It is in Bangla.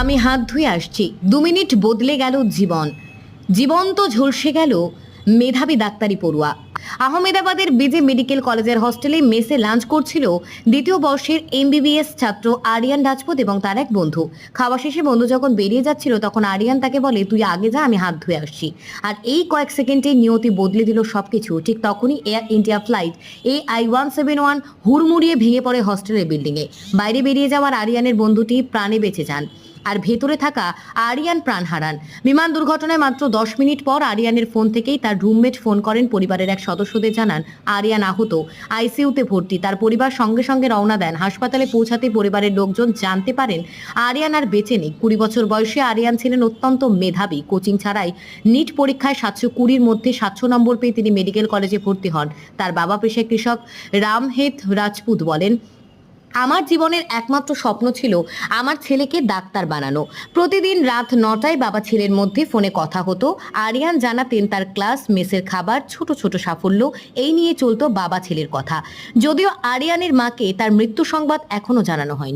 আমি হাত ধুয়ে আসছি। দু মিনিট বদলে গেল জীবন। জীবন তো ঝলসে গেল মেধাবী ডাক্তারি পড়ুয়া। আহমেদাবাদের বিজে মেডিকেল কলেজের হস্টেলে মেসে লাঞ্চ করছিল দ্বিতীয় বর্ষের এমবিবিএস ছাত্র আরিয়ান রাজপুত এবং তার এক বন্ধু। খাওয়া শেষে বন্ধু যখন বেরিয়ে যাচ্ছিল, তখন আরিয়ান তাকে বলে, তুই আগে যা, আমি হাত ধুয়ে আসছি। আর এই কয়েক সেকেন্ডে নিয়তি বদলে দিল সবকিছু। ঠিক তখনই Air India flight A I one seven one হুড়মুড়িয়ে ভেঙে পড়ে হস্টেলের বিল্ডিংয়ে বাইরে বেরিয়ে যাওয়ার আরিয়ানের বন্ধুটি প্রাণে বেঁচে যান। আর ভেতরে থাকা আরিয়ান প্রাণ হারান। বিমান দুর্ঘটনায় মাত্র দশ মিনিট পর আরিয়ানের ফোন থেকেই তার রুমমেট ফোন করেন পরিবারের এক সদস্যদের জানান আরিয়ান আহত। আইসিইউতে ভর্তি। তার পরিবার সঙ্গে সঙ্গে রওনা দেন। হাসপাতালে পৌঁছাতে পরিবারের লোকজন জানতে পারেন আরিয়ান আর বেঁচে নেই। কুড়ি বছর বয়সে আরিয়ান ছিলেন অত্যন্ত মেধাবী। কোচিং ছাড়াই নিট পরীক্ষায় সাতশো কুড়ির মধ্যে সাতশো নম্বর পেয়ে তিনি মেডিকেল কলেজে ভর্তি হন। তার বাবা পেশায় কৃষক রামহেত রাজপুত বলেন আমার জীবনের একমাত্র স্বপ্ন ছিল আমার ছেলেকে ডাক্তার বানানো। প্রতিদিন রাত নটায় বাবা ছেলের মধ্যে ফোনে কথা হতো। আরিয়ান জানাতেন তার ক্লাস, মেসের খাবার, ছোট ছোট সাফল্য, এই নিয়ে চলতো বাবা ছেলের কথা। যদিও আরিয়ানের মাকে তার মৃত্যু সংবাদ এখনও জানানো হয়নি।